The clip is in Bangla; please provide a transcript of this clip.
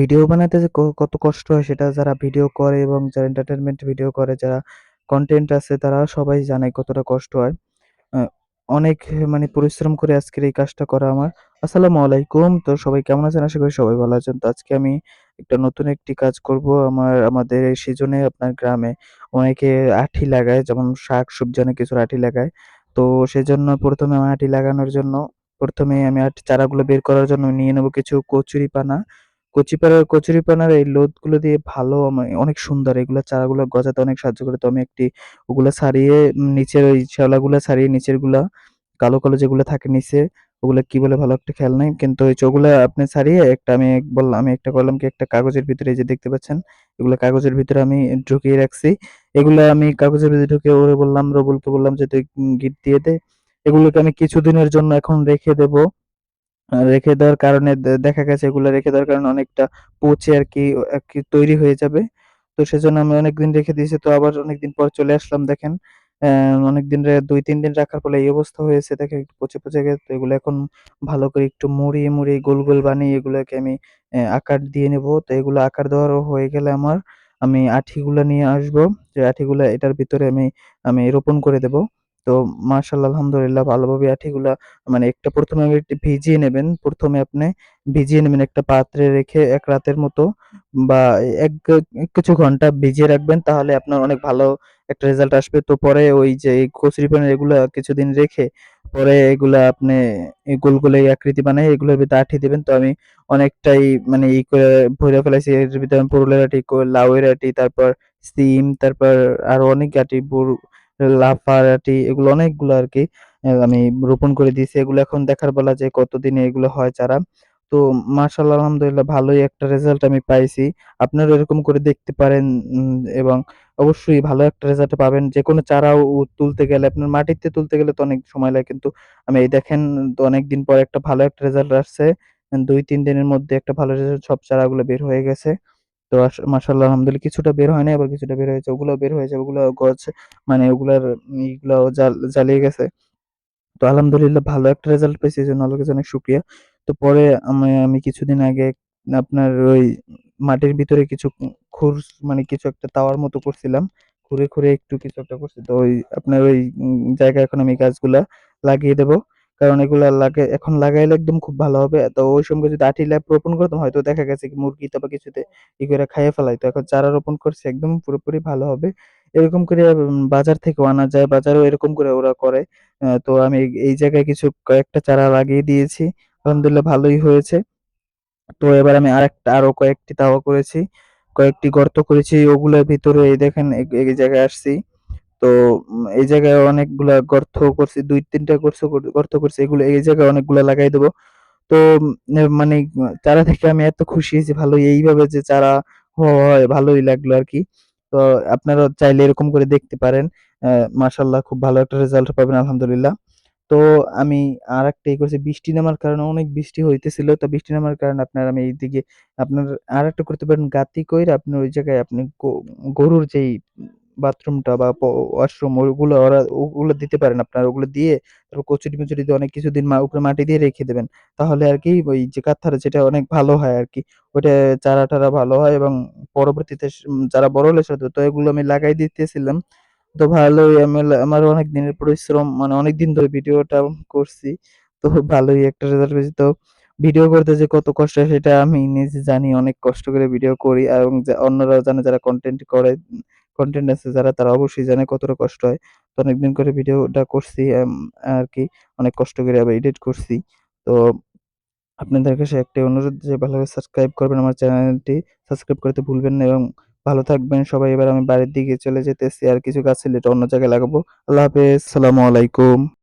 ভিডিও বানাতে যে কত কষ্ট হয় সেটা যারা ভিডিও করে এবং যারা এন্টারটেনমেন্ট ভিডিও করে, যারা কন্টেন্ট আছে তারা সবাই জানে কতটা কষ্ট হয়। অনেক মানে পরিশ্রম করে আজকের এই কাজটা করা আমার। আসসালামু আলাইকুম। তো সবাই কেমন আছেন? আশা করি সবাই ভালো আছেন। তো আজকে আমি একটা নতুন একটি কাজ করব। আমার আমাদের এই সিজনে আপনার গ্রামে অনেকে আঠি লাগায় যেমন শাক-সবজি অনেক কিছুর আঠি লাগায়। তো সেজন্য ১ম এ আমার আঠি লাগানোর জন্য প্রথমে আমি আট চারাগুলো বের করার জন্য নিয়ে নেব কিছু কচুরিপানা। কচিপাড়া কচুরিপানার এই লোদগুলো দিয়ে ভালো অনেক সুন্দর এগুলা চারাগুলো গজাতে অনেক সাহায্য করে। তো আমি একটি ওগুলা ছাড়িয়ে নিচের ওই শ্যাওলাগুলা ছাড়িয়ে নিচেরগুলা কালো, কালো যেগুলো থাকে নিচে ওগুলা কি বলে ভালো একটা খেয়াল নাই। কিন্তু ওই যে ওগুলা আপনি ছাড়িয়ে একটা আমি বললাম আমি একটা করলাম কি একটা কাগজের ভিতরে যে দেখতে পাচ্ছেন, এগুলো কাগজের ভিতরে আমি ঢুকিয়ে রাখছি। এগুলো আমি কাগজের ভিতরে ঢুকে ওরে বললাম রবুলকে বললাম যে, "তুই গিট দিয়ে দে।" এগুলোকে আমি কিছুদিনের জন্য এখন রেখে দেবো। রেখে দেওয়ার কারণে দেখা গেছে এগুলো রেখে দেওয়ার কারণে অনেকটা পচে আর কি তৈরি হয়ে যাবে। তো সেজন্য আমি অনেকদিন রেখে দিয়েছি। তো আবার অনেকদিন পর চলে আসলাম দেখেন। অনেকদিন রে ২-৩ দিন রাখার ফলে এই অবস্থা হয়েছে দেখেন একটু পচে, পচে গেছে। তো এগুলো এখন ভালো করে একটু মুড়িয়ে, মুড়িয়ে গোল, গোল বানিয়ে এগুলোকে আমি আকার দিয়ে নেব। তো এগুলো আকার দেওয়ারও হয়ে গেলে আমার আমি আঠিগুলা নিয়ে আসব। যে আঠিগুলা এটার ভিতরে আমি, আমি রোপণ করে দেবো। তো মাশাআল্লাহ আলহামদুলিল্লাহ ভালোভাবে আঠিগুলা মানে একটা ১ম এ ভিজিয়ে নেবেন। প্রথমে আপনি ভিজিয়ে নেবেন একটা পাত্রে রেখে এক রাতের মতো বা এক কিছু ঘণ্টা ভিজিয়ে রাখবেন। তাহলে আপনার অনেক ভালো একটা রেজাল্ট আসবে। তো পরে ওই যে এই কচুরিপানা এগুলা কিছুদিন রেখে পরে এগুলা আপনি গোল, গোল আকৃতি বানায় এগুলোর ভিতরে আঠি দিবেন। তো আমি অনেকটাই মানে ই করে ভইরা ফেলাইছি। এর ভিতরে আমি পুরুলের আঠি, লাউয়ের আঠি, তারপর সিম, তারপর আরও অনেক আঠি বুর লাফার আটি এগুলো অনেকগুলো আর কি আমি রোপণ করে দিয়েছি। এগুলো এখন দেখার পালা যে কতদিনে এগুলো হয় চারা। তো মাশাআল্লাহ, আলহামদুলিল্লাহ ভালোই একটা রেজাল্ট আমি পাইছি। আপনারাও এরকম করে দেখতে পারেন এবং অবশ্যই ভালো একটা রেজাল্ট পাবেন। যেকোনো চারা উ, তুলতে গেলে, আপনার মাটিতে তুলতে গেলে তো অনেক সময় লাগে। কিন্তু আমি এই দেখেন, তো অনেকদিন পর একটা ভালো একটা রেজাল্ট আসছে। ২-৩ দিনের মধ্যে একটা ভালো রেজাল্ট সব চারাগুলো বের হয়ে গেছে। তো আস মাশাআল্লাহ আলহামদুলিল্লাহ কিছুটা বের হয় নাই, আবার কিছুটা বের হয়েছে। ওগুলো বের হয়েছে ওগুলো গছ মানে ওগুলার ইগুলাও জাল জ্বালিয়ে গেছে। তো আলহামদুলিল্লাহ ভালো একটা রেজাল্ট পেয়েছি। এজন্য আল্লাহর কাছে অনেক শুকরিয়া। তো পরে আমি আমি কিছুদিন আগে আপনার ওই মাটির ভিতরে কিছু খুর মানে কিছু একটা তাওয়ার মতো করছিলাম। ঘুরে ঘুরে একটু কিছু একটা করছি। তো ওই আপনার ওই জায়গায় এখন আমি গাছগুলা লাগিয়ে দেব। কারণ এগুলা লাগে, এখন লাগাইলে একদম খুব ভালো হবে। তো ওই সময় যদি আঠি ল্যাব রোপণ করতাম, হয়তো দেখা গেছে কি মুরগি বা কিছুতে ই করে খাইয়ে ফেলাই তো এখন চারা রোপণ করছে, একদম পুরোপুরি ভালো হবে। এরকম করে বাজার থেকেও আনা যায়। বাজারও এরকম করে ওরা করে। তো আমি এই জায়গায় কিছু কয়েকটা চারা লাগিয়ে দিয়েছি। আলহামদুলিল্লাহ ভালোই হয়েছে। তো এবার আমি আরেকটা, আরও কয়েকটি তাওয়া করেছি। কয়েকটি গর্ত করেছি। ওগুলোর ভিতরে দেখেন এই জায়গায় আসছি। তো এই জায়গায় অনেকগুলা গর্ত করছি। ২-৩ টা করছ গর্ত করছি। এগুলো, এই জায়গায় অনেকগুলা লাগাই দেবো তো মানে চারা থেকে আমি এত খুশি হয়েছি ভালো এইভাবে যে চারা হয়, ভালোই লাগল আর কি তো আপনারা চাইলে এরকম করে দেখতে পারেন। অ্যা মাশাআল্লাহ, খুব ভালো একটা রেজাল্ট পাবেন, আলহামদুলিল্লাহ। তো, আমি আরেকটা ই করছি, বৃষ্টি নামার কারণে অনেক বৃষ্টি হইতেছিল। তো বৃষ্টি নামার কারণে আপনার আমি এইদিকে, আপনার আর একটা করতে পারেন, গাতি কইরা আপনি ওই জায়গায় আপনি গরুর যেই বাথরুমটা বা ওয়াশরুম ওগুলো ওরা, ওগুলো দিতে পারেন আপনার ওগুলো দিয়ে তারপর কচুরি-মচুরি দিয়ে অনেক কিছুদিন উপরে মাটি দিয়ে রেখে দেবেন। তাহলে আর কি ওই যে কাত্থারা যেটা অনেক ভালো হয় আর কি, ওইটা চারা-টারা ভালো হয় এবং পরবর্তীতে যারা বড় হলে সাথে তো এগুলো আমি লাগাই দিতেছিলাম। তো ভালোই আমি আমার অনেক দিনের পরিশ্রম মানে অনেক দিন ধরে ভিডিওটা করছি। তো ভালোই একটা রেজাল্ট পেয়েছি। তো ভিডিও করতে যে কত কষ্ট সেটা আমি নিজে জানি। অনেক কষ্ট করে ভিডিও করি এবং যা অন্যরাও জানে যারা কন্টেন্ট করে কনটেন্ট আছে যারা, তারা অবশ্যই জানে কতটা কষ্ট হয়। তো অনেকদিন করে ভিডিওটা করছি আর কি, অনেক কষ্ট করে আবার এডিট করছি। তো আপনাদের কাছে একটাই অনুরোধ যে ভালোভাবে সাবস্ক্রাইব করবেন আমার চ্যানেলটি। সাবস্ক্রাইব করতে ভুলবেন না এবং ভালো থাকবেন সবাই। এবার আমি বাড়ির দিকে চলে যেতেছি। আর কিছু গাছ ছিল এটা অন্য জায়গায় লাগাবো। আল্লাহ হাফেজ। আসসালামু আলাইকুম।